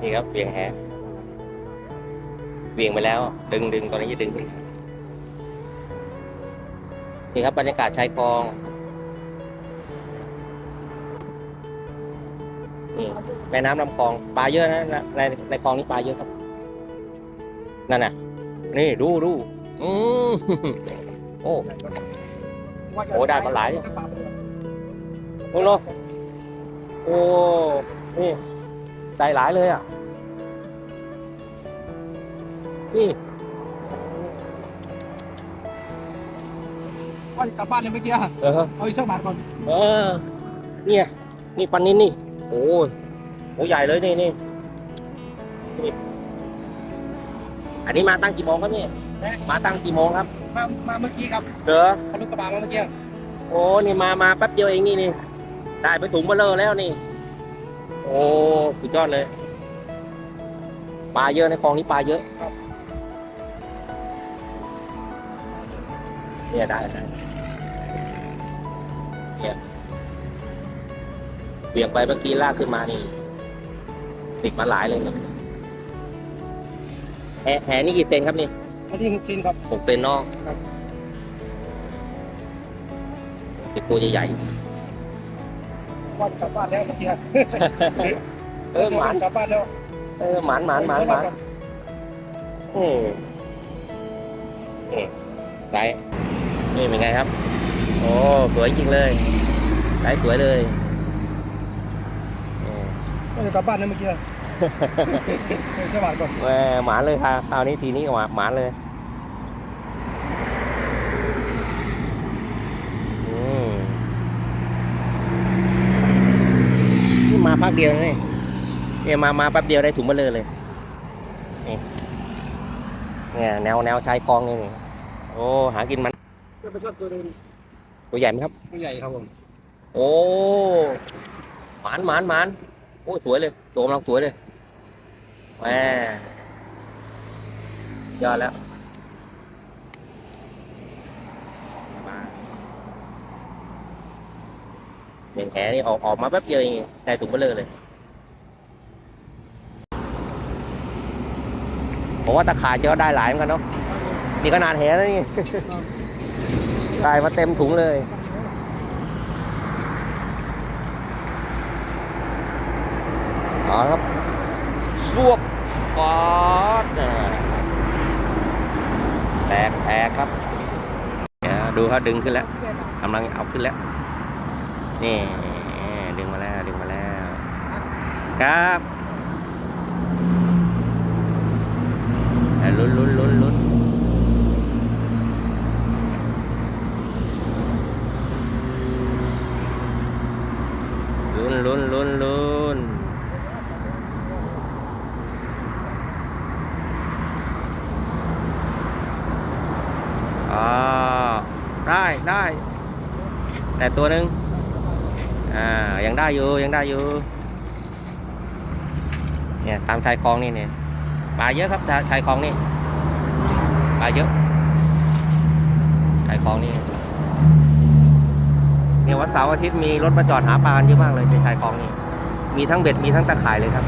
นี่ครับเบี่ยงแหเบี่ยงไปแล้ว ดึงดึงตอนนี้จะดึงนี่ครับบรรยากาศชายคลองนี่แม่น้ำลำคลองปลาเยอะนะในในคลองนี้ปลาเยอะครับนั่นน่ะ นี่ดูดูอืมโอ้โอ้ได้มาหลายเลยโอ้โหโอ้นี่ ได้หลายเลยอะ นี่ว่ากลับบ้านเลยเมื่อกี้อะเออ เอาอีกสักบาทก่อนเออ เนี่ย นี่ปันนินนี่โอ้ยโอ้ใหญ่เลยนี่นี่นี่อันนี้มาตั้งกี่โมงครับเนี่ยมาตั้งกี่โมงครับ มามาเมื่อกี้ครับเด้อเอารถกระบะมาเมื่อกี้ โอ้ นี่มามาแป๊บเดียวเองนี่นี่ ได้ไปถุงเบลเลอร์แล้วนี่ โอ้สุดยอดเลย ปลาเยอะในคลองนี้ปลาเยอะเนี่ยได้ได้เนี่ยเบี่ยงไปเมื่อกี้ลากขึ้นมานี่ติดมาหลายเลยนี่แหแหนี่กี่เซนครับนี่อันนี้ซินครับ หกเซนเนอกครับ ติดตัวใหญ่ ว่าจะกลับบ้านแล้วเมื่อกี้อะๆเออหมานกลับบ้านแล้วเออหมานหมานหมานหมานอืมนี่ไซส์นี่เป็นไงครับ โอ้สวยจริงเลยไซส์สวยเลยอืมว่าจะกลับบ้านแล้วเมื่อกี้อะเอาอีกสักบาทก่อนแหม่หมานเลยค่ะคราวนี้ทีนี้ก็หมาหมานเลย อืมนี่ มาพักเดียวนะนี่เนี่ยมามาแป๊บเดียวได้ถุงเบลเลอเลยนี่เนี่ยแนวแนวชายคลองนี่นี่โอ้หากินมันจะไปชดตัวเดินตัวใหญ่ไหมครับผู้ใหญ่ครับผมโอ้หมานหมานหมานโอ้สวยเลยตัวกำลังสวยเลยแหมยอดแล้วมา เห็นแหนี่ออกออกมาแป๊บเดียวเองได้ถุงเบลอเลยผมว่าตะขาเจอได้หลายเหมือนกันเนาะนี่ขนาดแหแล้วนี่ได้มาเต็มถุงเลยเอาครับสวบปอดแตกแตกครับดูเขาดึงขึ้นแล้วกำลังเอาขึ้นแล้ว นี่ดึงมาแล้วดึงมาแล้ว ครับแต่ลุ้นลุ้นลุ้นลุ้นลุ้นลุ้นลุ้นลุ้นอ๋อได้ได้แต่ตัวหนึ่ง อ่ายังได้อยู่ยังได้อยู่เนี่ยตามชายคลองนี่เนี่ยปลาเยอะครับชายคลองนี่ปลาเยอะชายคลองนี่เนี่ยวันเสาร์อาทิตย์มีรถมาจอดหาปลาเยอะมากเลยในชายคลองนี่มีทั้งเบ็ดมีทั้งตะข่ายเลยครับ